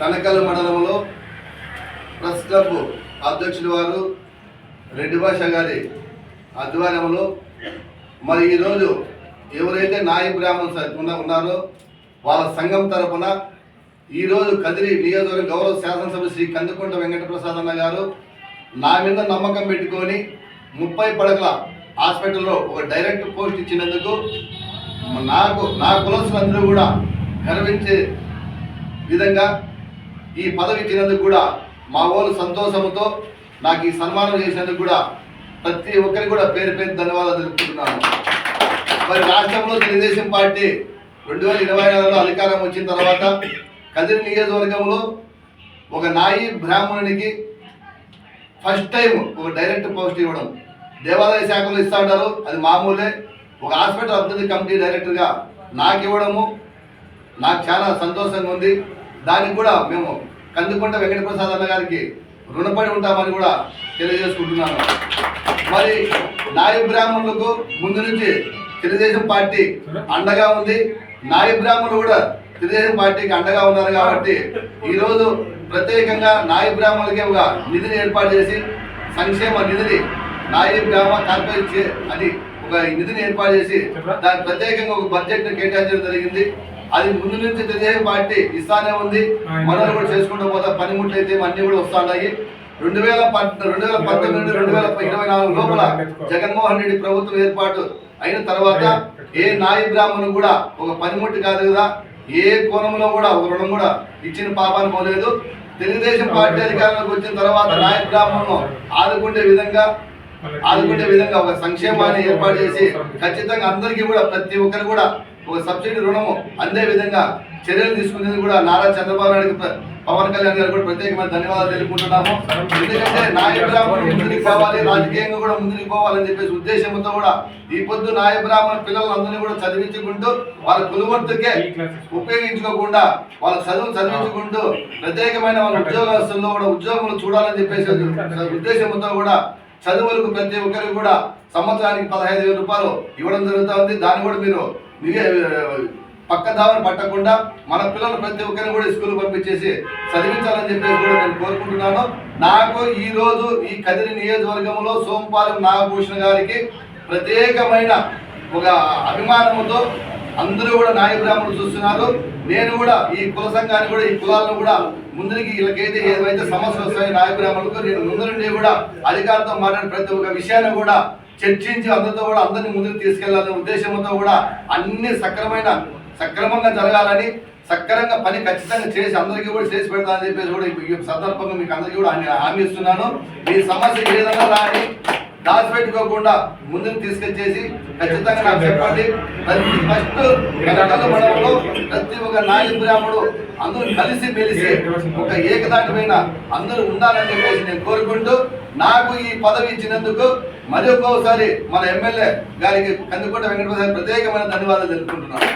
తనకల్ మండలంలో press club అధ్యక్షుడు వారు రెడ్డి భాష గారి ఆధ్వర్యంలో మరి ఈరోజు ఎవరైతే నాయ బ్రాహ్మణ్ స- ఉన్నారో వాళ్ళ సంఘం తరపున ఈరోజు కదిరి నియోజకవర్గ గౌరవ శాసనసభ శ్రీ కందుకుంట వెంకటప్రసాద్ అన్న గారు నా మీద నమ్మకం పెట్టుకొని ముప్పై పడకల హాస్పిటల్లో ఒక డైరెక్ట్ పోస్ట్ ఇచ్చినందుకు నాకు నా కులసులందరూ కూడా గర్వించే విధంగా ఈ పదవి ఇచ్చినందుకు కూడా మా వాళ్ళు సంతోషంతో నాకు ఈ సన్మానం చేసినందుకు కూడా ప్రతి ఒక్కరికి కూడా పేరు పేరు ధన్యవాదాలు తెలుపుతున్నాను మరి రాష్ట్రంలో తెలుగుదేశం పార్టీ రెండు వేల ఇరవై నాలుగులో అధికారం వచ్చిన తర్వాత కదిరి నియోజకవర్గంలో ఒక నాయి బ్రాహ్మణునికి ఫస్ట్ టైం ఒక డైరెక్ట్ పోస్ట్ ఇవ్వడం. దేవాలయ శాఖలో ఇస్తా ఉంటారు అది మామూలే. ఒక హాస్పిటల్ అభివృద్ధి కమిటీ డైరెక్టర్గా నాకు ఇవ్వడము నాకు చాలా సంతోషంగా ఉంది. దానికి కూడా మేము కందుకుంట వెంకటప్రసాద్ అన్న గారికి రుణపడి ఉంటామని కూడా తెలియజేసుకుంటున్నాను. మరి నాయ బ్రాహ్మణులకు ముందు నుంచి తెలుగుదేశం పార్టీ అండగా ఉంది. నాయ బ్రాహ్మణులు కూడా తెలుగుదేశం పార్టీకి అండగా ఉన్నారు కాబట్టి ఈరోజు ప్రత్యేకంగా నాయ బ్రాహ్మణులకి ఒక నిధిని ఏర్పాటు చేసి సంక్షేమ నిధిని నాయ బ్రాహ్మణ కార్పొరేట్ అని ఒక నిధిని ఏర్పాటు చేసి దానికి ప్రత్యేకంగా ఒక బడ్జెట్ను కేటాయించడం జరిగింది. అది ముందు నుంచి తెలుగుదేశం పార్టీ ఇస్తానే ఉంది. మనల్ని కూడా చేసుకుంటూ పోతా పనిముట్లు అయితే అన్ని కూడా వస్తున్నాయి రెండు వేల రెండు వేల పంతొమ్మిది రెండు వేల ఇరవై నాలుగు లోపల జగన్మోహన్ రెడ్డి ప్రభుత్వం ఏర్పాటు అయిన తర్వాత ఏ నాయి బ్రాహ్మణు కూడా ఒక పనిముట్టు కాదు కదా. ఏ కోణంలో కూడా ఒక రుణం కూడా ఇచ్చిన పాపాన్ని పోలేదు. తెలుగుదేశం పార్టీ అధికారంలోకి వచ్చిన తర్వాత నాయ బ్రాహ్మణులను ఆదుకునే విధంగా ఆదుకునే విధంగా ఒక సంక్షేమాన్ని ఏర్పాటు చేసి ఖచ్చితంగా అందరికీ కూడా ప్రతి ఒక్కరు కూడా ఒక సబ్సిడీ రుణము అందే విధంగా చర్యలు తీసుకునేది కూడా నారా చంద్రబాబు నాయుడు పవన్ కళ్యాణ్ గారు కూడా ప్రత్యేకమైన ధన్యవాదాలు తెలుపుకుంటున్నాము. ఎందుకంటే నాయబ్రాహ్మణ్ ముందుకు పోవాలి రాజకీయంగా కూడా ముందుకు పోవాలని చెప్పేసి ఉద్దేశంతో కూడా ఈ పొద్దు నాయబ్రాహ్మణ్ పిల్లలందరినీ కూడా చదివించుకుంటూ వాళ్ళ కులవంతుకే ఉపయోగించుకోకుండా వాళ్ళ చదువు చదివించుకుంటూ ప్రత్యేకమైన వాళ్ళ ఉద్యోగస్తుల్లో కూడా ఉద్యోగములు చూడాలని చెప్పేసి ఉద్దేశంతో కూడా చదువులకు ప్రతి ఒక్కరికి కూడా సంవత్సరానికి పదహైదు వేల రూపాయలు ఇవ్వడం జరుగుతూ ఉంది. దాన్ని కూడా మీరు పక్క దావని పట్టకుండా మన పిల్లలు ప్రతి ఒక్కరిని కూడా స్కూల్ పంపించేసి చదివించాలని చెప్పేసి కూడా నేను కోరుకుంటున్నాను. నాకు ఈ రోజు ఈ కదిరి నియోజకవర్గంలో సోమపాలెం నాగభూషణ్ గారికి ప్రత్యేకమైన ఒక అభిమానముతో అందరూ కూడా నాయ బ్రాహ్మణులు చూస్తున్నారు. నేను కూడా ఈ కుల సంఘాన్ని కూడా ఈ కులాలను కూడా ముందరికి వీళ్ళకైతే ఏదైతే సమస్యలు వస్తాయో నాయ బ్రాహ్మణులకు నేను ముందు నుండి కూడా అధికారంతో మాట్లాడిన ప్రతి ఒక్క విషయాన్ని కూడా చర్చించి అందరితో కూడా అందరిని ముందుకు తీసుకెళ్ళాలనే ఉద్దేశంతో కూడా అన్ని సక్రమైన సక్రమంగా జరగాలని సక్రంగా పని ఖచ్చితంగా చేసి అందరికీ కూడా చేసి పెడతానని చెప్పేసి కూడా ఈ సందర్భంగా మీకు అందరికీ కూడా హామీ- ఇస్తున్నాను. మీ సమస్య ఏదైనా రాని దాచిపెట్టుకోకుండా ముందుకు తీసుకొచ్చేసి ఖచ్చితంగా నాకు చెప్పండి. ప్రతి ఫస్ట్ మండలంలో ప్రతి ఒక్క నాయ బ్రాహ్మడు అందరూ కలిసి మెలిసి ఒక ఏకదాటిపైన అందరూ ఉండాలని చెప్పేసి నేను కోరుకుంటూ నాకు ఈ పదవి ఇచ్చినందుకు మరి ఒక్కోసారి మన ఎమ్మెల్యే గారికి కందుకుంట వెంకటప్రసాద్ ప్రత్యేకమైన ధన్యవాదాలు తెలుపుకుంటున్నాను.